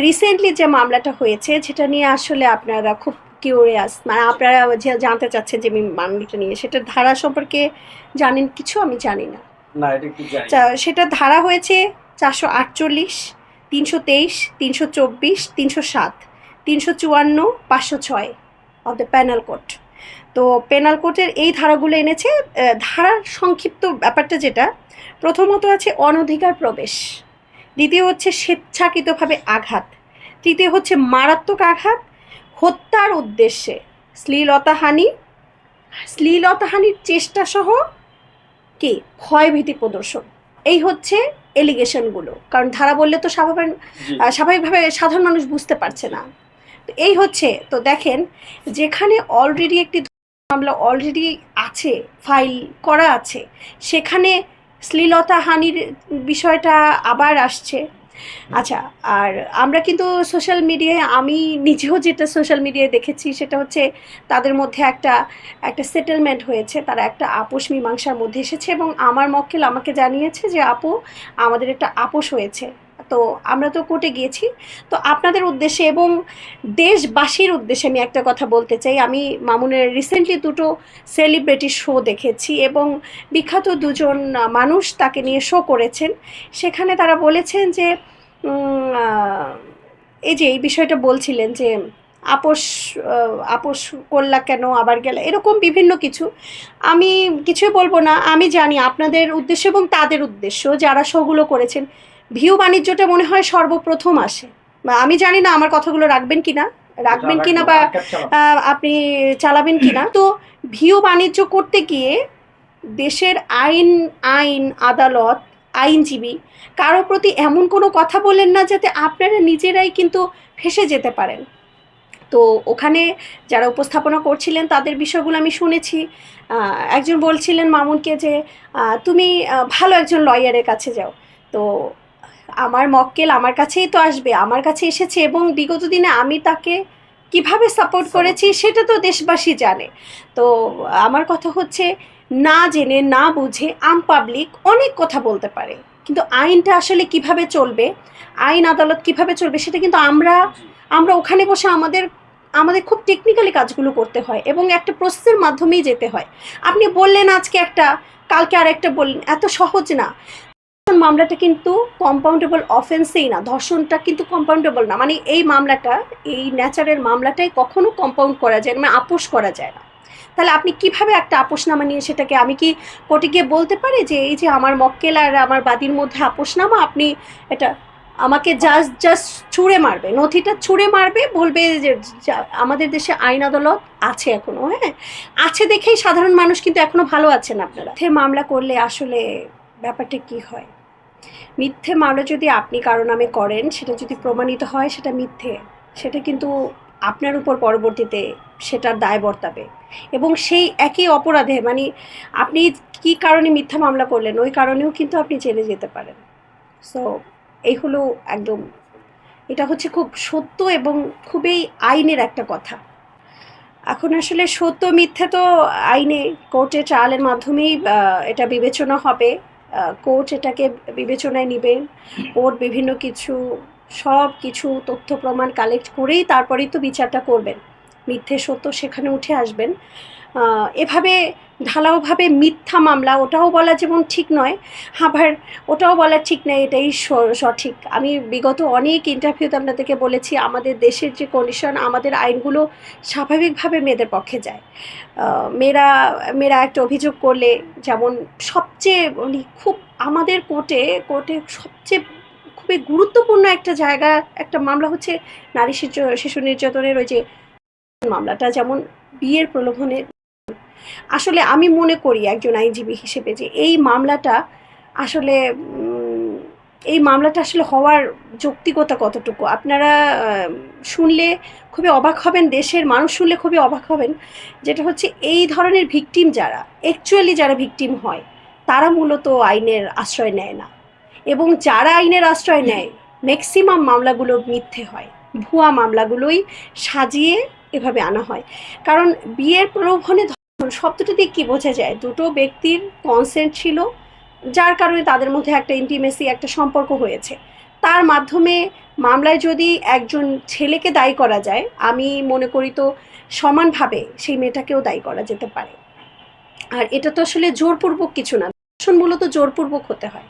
Recently যে মামলাটা হয়েছে যেটা নিয়ে আসলে আপনারা খুব কিউরিয়াস মানে আপনারা যে জানতে চাচ্ছেন যে মামলাটা নিয়ে সেটা ধারা সম্পর্কে জানেন কিছু? আমি জানি না। চা- সেটা ধারা হয়েছে চারশো আটচল্লিশ তিনশো তেইশ তিনশো চব্বিশ তিনশো সাত তিনশো চুয়ান্ন পাঁচশো ছয় অফ দ্য প্যানাল কোড তো পেনাল কোর্টের এই ধারাগুলো এনেছে ধারার সংক্ষিপ্ত ব্যাপারটা যেটা প্রথমত আছে অনধিকার প্রবেশ। দ্বিতীয় হচ্ছে স্বেচ্ছাকৃতভাবে আঘাত। তৃতীয় হচ্ছে মারাত্মক আঘাত হত্যার উদ্দেশ্যে। শ্লীলতাহানি শ্লীলতাহানির চেষ্টা সহ কি? ভয়ভীতি প্রদর্শন। এই হচ্ছে এলিগেশনগুলো কারণ ধারা বললে তো স্বাভাবিক স্বাভাবিকভাবে সাধারণ মানুষ বুঝতে পারছে না। তো এই হচ্ছে তো দেখেন যেখানে অলরেডি একটি মামলা অলরেডি আছে ফাইল করা আছে সেখানে শ্লীলতাহানির বিষয়টা আবার আসছে। আচ্ছা আর আমরা কিন্তু সোশ্যাল মিডিয়ায় আমি নিজেও যেটা সোশ্যাল মিডিয়ায় দেখেছি সেটা হচ্ছে তাদের মধ্যে একটা একটা সেটেলমেন্ট হয়েছে, তারা একটা আপোষ মীমাংসার মধ্যে এসেছে এবং আমার মক্কেল আমাকে জানিয়েছে যে, আপু, আমাদের একটা আপোষ হয়েছে। তো আমরা তো কোর্টে গিয়েছি। তো আপনাদের উদ্দেশ্যে এবং দেশবাসীর উদ্দেশ্যে আমি একটা কথা বলতে চাই। আমি মামুনের রিসেন্টলি দুটো সেলিব্রিটি শো দেখেছি এবং বিখ্যাত দুজন মানুষ তাকে নিয়ে শো করেছেন। সেখানে তারা বলেছেন যে এই যে এই বিষয়টা বলছিলেন যে, আপোষ আপোষ করলা কেন, আবার গেলে, এরকম বিভিন্ন কিছু। আমি কিছুই বলব না। আমি জানি আপনাদের উদ্দেশ্য এবং তাদের উদ্দেশ্য যারা শোগুলো করেছেন। ভিউ বাণিজ্যটা মনে হয় সর্বপ্রথম আসে। আমি জানি না আমার কথাগুলো রাখবেন কিনা রাখবেন কিনা বা আপনি চালাবেন কিনা। তো ভিউ বাণিজ্য করতে গিয়ে দেশের আইন আইন আদালত আইনজীবী কারও প্রতি এমন কোনো কথা বলেন না যাতে আপনারা নিজেরাই কিন্তু ফেসে যেতে পারেন। তো ওখানে যারা উপস্থাপনা করছিলেন তাদের বিষয়গুলো আমি শুনেছি। একজন বলছিলেন মামুনকে যে তুমি ভালো একজন লয়ারের কাছে যাও। তো আমার মক্কেল আমার কাছেই তো আসবে আমার কাছে এসেছে এবং বিগত দিনে আমি তাকে কীভাবে সাপোর্ট করেছি সেটা তো দেশবাসী জানে। তো আমার কথা হচ্ছে না জেনে না বুঝে আম পাবলিক অনেক কথা বলতে পারে। কিন্তু আইনটা আসলে কীভাবে চলবে আইন আদালত কীভাবে চলবে সেটা কিন্তু আমরা আমরা ওখানে বসে আমাদের আমাদের খুব টেকনিক্যালি কাজগুলো করতে হয় এবং একটা প্রসেসের মাধ্যমেই যেতে হয়। আপনি বললেন আজকে একটা কালকে আর একটা বললেন এত সহজ না। মামলাটা কিন্তু কম্পাউন্ডেবল অফেন্সেই না, ধর্ষণটা কিন্তু কম্পাউন্ডেবল না। মানে এই মামলাটা, এই ন্যাচারের মামলাটাই কখনো কম্পাউন্ড করা যায় না মানে আপোষ করা যায় না। তাহলে আপনি কীভাবে একটা আপোষনামা নিয়ে সেটাকে, আমি কি কোর্টে গিয়ে বলতে পারি যে, এই যে আমার মক্কেল আর আমার বাদির মধ্যে আপোষনামা, আপনি এটা আমাকে জাস্ট জাস্ট ছুঁড়ে মারবে, নথিটা ছুঁড়ে মারবে, বলবে যে আমাদের দেশে আইন আদালত আছে এখনও হ্যাঁ? আছে দেখেই সাধারণ মানুষ কিন্তু এখনও ভালো আছেন আপনারা। মামলা করলে আসলে ব্যাপারটা কি হয়? মিথ্যে মামলা যদি আপনি কারও নামে করেন, সেটা যদি প্রমাণিত হয়, সেটা মিথ্যে। সেটা কিন্তু আপনার উপর পরবর্তীতে সেটার দায় বর্তাবে। এবং সেই একই অপরাধে মানে আপনি কি কারণে মিথ্যা মামলা করলেন, ওই কারণেও কিন্তু আপনি জেলে যেতে পারেন। সো এই হলো একদম, এটা হচ্ছে খুব সত্য এবং খুবই আইনের একটা কথা। এখন আসলে সত্য, মিথ্যে তো আইনে কোর্টে, ট্রায়ালের মাধ্যমেই এটা বিবেচনা হবে। কোর্ট এটাকে বিবেচনায় নেবেন কোর্ট বিভিন্ন কিছু, সব কিছু তথ্য প্রমাণ কালেক্ট করেই তারপরেই তো বিচারটা করবেন। মিথ্যে সত্য সেখানে উঠে আসবেন। এভাবে ঢালাওভাবে মিথ্যা মামলা, ওটাও বলা যেমন ঠিক নয়, আবার ওটাও বলা ঠিক নয়, এটাই সঠিক। আমি বিগত অনেক ইন্টারভিউতে আপনাদেরকে বলেছি, আমাদের দেশের যে কন্ডিশন আমাদের আইনগুলো স্বাভাবিকভাবে মেয়েদের পক্ষে যায়। মেয়েরা মেয়েরা একটা অভিযোগ করলে, যেমন সবচেয়ে খুব আমাদের কোর্টে কোর্টে সবচেয়ে খুবই গুরুত্বপূর্ণ একটা জায়গা, একটা মামলা হচ্ছে নারী শিশু- শিশু নির্যাতনের ওই যে মামলাটা, যেমন বিয়ের প্রলোভনের আসলে আমি মনে করি একজন আইনজীবী হিসেবে যে এই মামলাটা আসলে এই মামলাটা আসলে হওয়ার যৌক্তিকতা কতটুকু? আপনারা শুনলে খুবই অবাক হবেন, দেশের মানুষ শুনলে খুবই অবাক হবেন, যেটা হচ্ছে এই ধরনের ভিকটিম যারা অ্যাকচুয়ালি যারা ভিকটিম হয়, তারা মূলত আইনের আশ্রয় নেয় না। এবং যারা আইনের আশ্রয় নেয় ম্যাক্সিমাম মামলাগুলো মিথ্যে হয়। ভুয়া মামলাগুলোই সাজিয়ে এভাবে আনা হয়। কারণ বিয়ের প্রলোভনে শব্দটা দিয়ে কি বোঝা যায়? দুটো ব্যক্তির কনসেন্ট ছিল, যার কারণে তাদের মধ্যে একটা ইন্টিমেসি একটা সম্পর্ক হয়েছে। তার মাধ্যমে মামলায় যদি একজন ছেলেকে দায়ী করা যায়, আমি মনে করি তো সমানভাবে সেই মেয়েটাকেও দায়ী করা যেতে পারে। আর এটা তো আসলে জোরপূর্বক কিছু না। মূলত জোরপূর্বক হতে হয়।